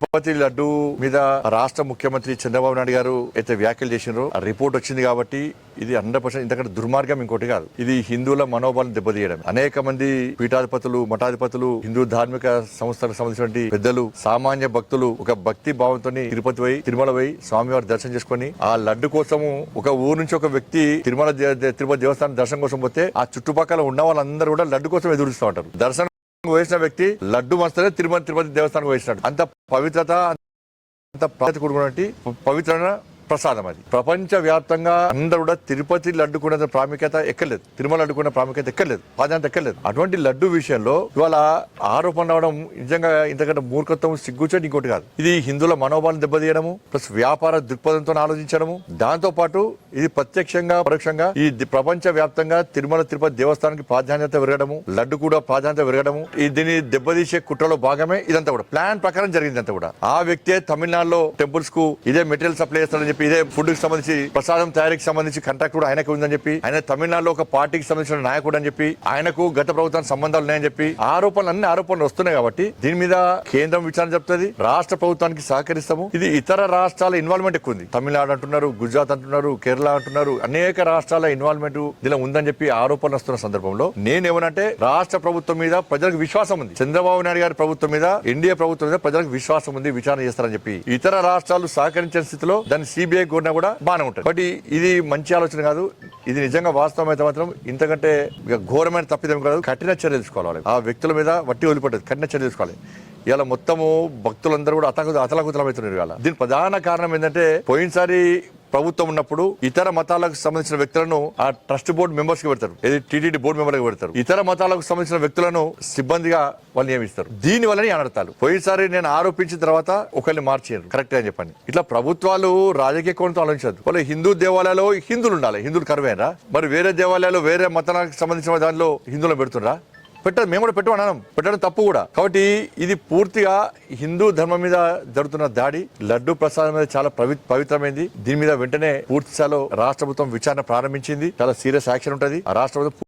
తిరుపతి లడ్డు మీద రాష్ట్ర ముఖ్యమంత్రి చంద్రబాబు నాయుడు గారు అయితే వ్యాఖ్యలు చేసినారు ఆ రిపోర్ట్ వచ్చింది కాబట్టి ఇది హండ్రెడ్ పర్సెంట్ ఇంతకంటే దుర్మార్గం ఇంకోటి కాదు. ఇది హిందువుల మనోబలం దెబ్బతీయడం అనేక మంది పీఠాధిపతులు మఠాధిపతులు హిందూ ధార్మిక సంస్థలకు సంబంధించిన పెద్దలు సామాన్య భక్తులు ఒక భక్తి భావంతో తిరుపతి పోయి తిరుమల పోయి స్వామివారి దర్శనం చేసుకొని ఆ లడ్డు కోసము ఒక ఊరు నుంచి ఒక వ్యక్తి తిరుమల తిరుపతి దేవస్థానం దర్శనం కోసం పోతే ఆ చుట్టుపక్కల ఉన్న వాళ్ళందరూ కూడా లడ్డు కోసం ఎదురుస్తూ ఉంటారు. దర్శనం వేసిన వ్యక్తి లడ్డు మస్తలే తిరుమల తిరుపతి దేవస్థానం వేసినాడు. అంత పవిత్రత అంత ప్రాతి కూడుకున్నటువంటి పవిత్రమైన ప్రసాదం అది. ప్రపంచ వ్యాప్తంగా అందరూ కూడా తిరుపతి లడ్డు కూడా ప్రాముఖ్యత ఎక్కలేదు తిరుమల లడ్డుకున్న ప్రాముఖ్యత ఎక్కలేదు ప్రాధాన్యత ఎక్కలేదు అటువంటి లడ్డు విషయంలో ఇవాళ ఆరోపణ అవడం నిజంగా ఇంతకంటే మూర్ఖత్వం సిగ్గుచేటి ఇంకోటి కాదు. ఇది హిందువుల మనోభావం దెబ్బతీయడము ప్లస్ వ్యాపార దృక్పథంతో ఆలోచించడము. దాంతో పాటు ఇది ప్రత్యక్షంగా పరోక్షంగా ఈ ప్రపంచ వ్యాప్తంగా తిరుమల తిరుపతి దేవస్థానానికి ప్రాధాన్యత పెరగడము లడ్డు కూడా ప్రాధాన్యత పెరగడము. ఈ దీన్ని దెబ్బతీసే కుట్రలో భాగమే ఇదంతా కూడా. ప్లాన్ ప్రకారం జరిగింది అంతా కూడా. ఆ వ్యక్తే తమిళనాడులో టెంపుల్స్కు ఇదే మెటీరియల్ సప్లై చేస్తాడని చెప్పి ఇదే ఫుడ్కి సంబంధించి ప్రసాదం తయారీకి సంబంధించి కాంట్రాక్ట్ కూడా ఆయనకు ఉందని చెప్పి ఆయన తమిళనాడులో ఒక పార్టీకి సంబంధించిన నాయకుడు అని చెప్పి ఆయనకు గత ప్రభుత్వానికి సంబంధాలు ఉన్నాయని చెప్పి ఆరోపణలు అన్ని ఆరోపణలు వస్తున్నాయి కాబట్టి దీని మీద కేంద్రం విచారణ చెప్తుంది రాష్ట్ర ప్రభుత్వానికి సహకరిస్తాము. ఇది ఇతర రాష్ట్రాల ఇన్వాల్వ్మెంట్ ఎక్కువ ఉంది. తమిళనాడు అంటున్నారు గుజరాత్ అంటున్నారు కేరళ అంటున్నారు అనేక రాష్ట్రాల ఇన్వాల్వ్మెంట్ ఇలా ఉందని చెప్పి ఆరోపణలు వస్తున్న సందర్భంలో నేనేమనంటే రాష్ట్ర ప్రభుత్వం మీద ప్రజలకు విశ్వాసం ఉంది. చంద్రబాబు నాయుడు గారి ప్రభుత్వం మీద ఎన్డీఏ ప్రభుత్వం మీద ప్రజలకు విశ్వాసం ఉంది విచారణ చేస్తారని చెప్పి. ఇతర రాష్ట్రాలు సహకరించిన స్థితిలో దాన్ని సిబిఐ కోరినా కూడా బాగానే ఉంటుంది. బట్ ఇది మంచి ఆలోచన కాదు. ఇది నిజంగా వాస్తవం అయితే మాత్రం ఇంతకంటే ఇక ఘోరమైన తప్పిదం కాదు. కఠిన చర్య తీసుకోవాలి. ఆ వ్యక్తుల మీద వట్టి వదిలిపెట్టదు కఠిన చర్య తీసుకోవాలి. ఇలా మొత్తము భక్తులందరూ కూడా అతకు అతలకుతలమవుతున్నారు ఇవాళ. దీని ప్రధాన కారణం ఏంటంటే పోయినసారి ప్రభుత్వం ఉన్నప్పుడు ఇతర మతాలకు సంబంధించిన వ్యక్తులను ఆ ట్రస్ట్ బోర్డు మెంబర్స్కి పెడతారు టీటీడీ బోర్డు మెంబర్కి పెడతారు. ఇతర మతాలకు సంబంధించిన వ్యక్తులను సిబ్బందిగా వాళ్ళు నియమిస్తారు. దీని వల్లనే అనర్థాలు. పోయినసారి నేను ఆరోపించిన తర్వాత ఒకరిని మార్చారు కరెక్ట్ అని చెప్పండి. ఇట్లా ప్రభుత్వాలు రాజకీయ కోణంతో ఆలోచించదు వాళ్ళు హిందూ దేవాలయాల్లో హిందువులు ఉండాలి. హిందువులు కరువేరా మరి వేరే దేవాలయాలు వేరే మతాలకు సంబంధించిన దానిలో హిందువులను పెడుతుండ్రా పెట్టదు మేము కూడా పెట్టమన్నాం పెట్టడం తప్పు కూడా. కాబట్టి ఇది పూర్తిగా హిందూ ధర్మం మీద జరుగుతున్న దాడి. లడ్డు ప్రసాదం మీద చాలా పవిత్రమైంది. దీని మీద వెంటనే పూర్తి స్థాయిలో రాష్ట్ర ప్రభుత్వం విచారణ ప్రారంభించింది. చాలా సీరియస్ యాక్షన్ ఉంటది. ఆ రాష్ట్ర ప్రభుత్వం